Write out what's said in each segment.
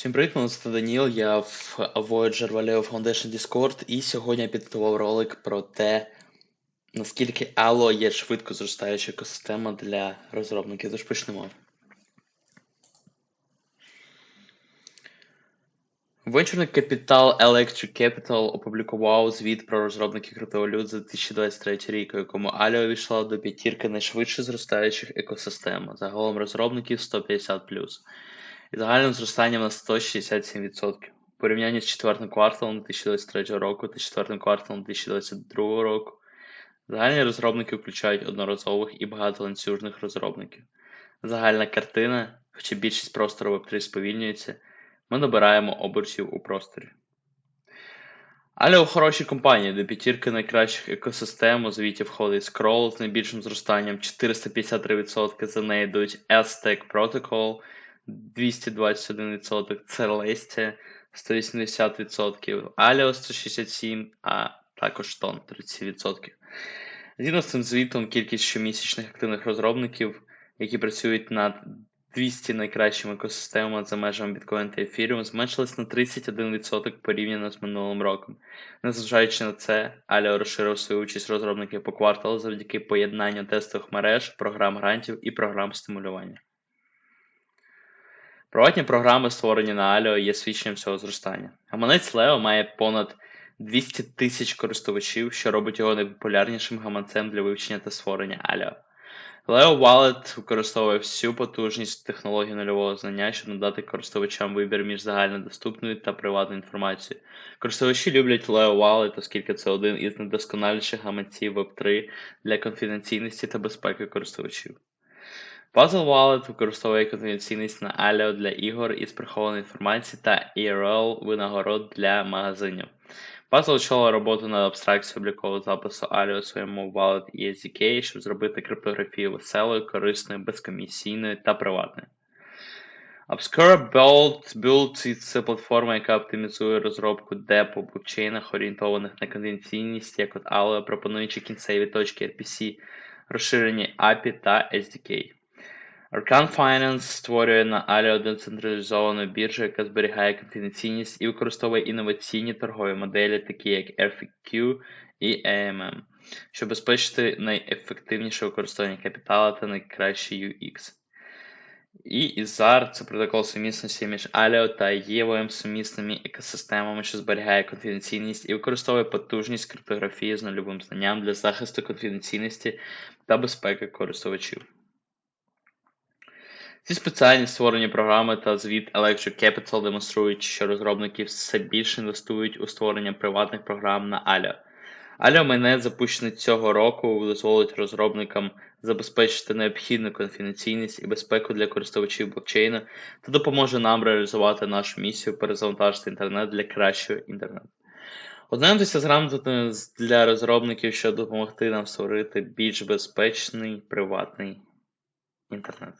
Всім привіт, мене звати Даніл, я в Voyager Valeo Foundation Discord, і сьогодні я підготував ролик про те, наскільки Allo є швидко зростаюча екосистема для розробників. Тож почнемо. Венчурний капітал Electric Capital опублікував звіт про розробників криптовалют за 2023 рік, у якому Allo увійшла до п'ятірки найшвидше зростаючих екосистем. Загалом розробників 150+. І загальним зростанням на 167%. У порівнянні з четвертим кварталом 2023 року та четвертим кварталом 2022 року. Загальні розробники включають одноразових і багатоланцюжних розробників. Загальна картина, хоча більшість простору Web3 сповільнюється, ми набираємо обертів у просторі. Але у хорошій компанії до п'ятірки найкращих екосистем у звіті входить Scroll з найбільшим зростанням 453%, за нею йдуть Aztec Protocol 221%, Celestia 180%, Alio 167%, а також Тон 37%. Згідно з цим звітом, кількість щомісячних активних розробників, які працюють над 200 найкращими екосистемами за межами Bitcoin та Ethereum, зменшилась на 31% порівняно з минулим роком. Незважаючи на це, Alio розширив свою участь розробників по кварталу завдяки поєднанню тестових мереж, програм грантів і програм стимулювання. Приватні програми, створені на Alio, є свідченням цього зростання. Гаманець Leo має понад 200 тисяч користувачів, що робить його найпопулярнішим гаманцем для вивчення та створення Alio. Leo Wallet використовує всю потужність технології нульового знання, щоб надати користувачам вибір між загальнодоступною та приватною інформацією. Користувачі люблять Leo Wallet, оскільки це один із найдосконаліших гаманців Web3 для конфіденційності та безпеки користувачів. Puzzle Wallet використовує конфіденційність на Alio для ігор із прихованої інформації та ERL винагород для магазинів. Puzzle очолила роботу над абстракцією облікового запису Alio у своєму Wallet і SDK, щоб зробити криптографію веселою, корисною, безкомісійною та приватною. Obscure Build, Build це платформа, яка оптимізує розробку депо в блокчейнах, орієнтованих на конвенційність, як от Alio, пропонуючи кінцеві точки RPC, розширені API та SDK. Arcan Finance створює на Alio децентралізовану біржу, яка зберігає конфіденційність і використовує інноваційні торгові моделі, такі як RFQ і AMM, щоб забезпечити найефективніше використання капіталу та найкращий UX. І Izar – це протокол сумісності між Alio та EVM сумісними екосистемами, що зберігає конфіденційність і використовує потужність криптографії з нульовим знанням для захисту конфіденційності та безпеки користувачів. Ці спеціальні створені програми та звіт Electric Capital демонструють, що розробники все більше інвестують у створення приватних програм на Alio. Alio Mainnet, запущений цього року, дозволить розробникам забезпечити необхідну конфіденційність і безпеку для користувачів блокчейну та допоможе нам реалізувати нашу місію перезавантажити інтернет для кращого інтернету. Ознайомтеся з грамотами для розробників, щоб допомогти нам створити більш безпечний приватний інтернет.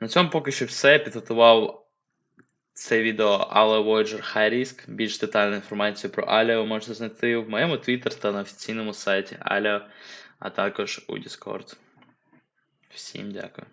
На цьому поки що все. Підготував це відео Але Voyager High Risk. Більш детальну інформацію про Аліо можете знайти в моєму Twitter та на офіційному сайті Alio, а також у Discord. Всім дякую.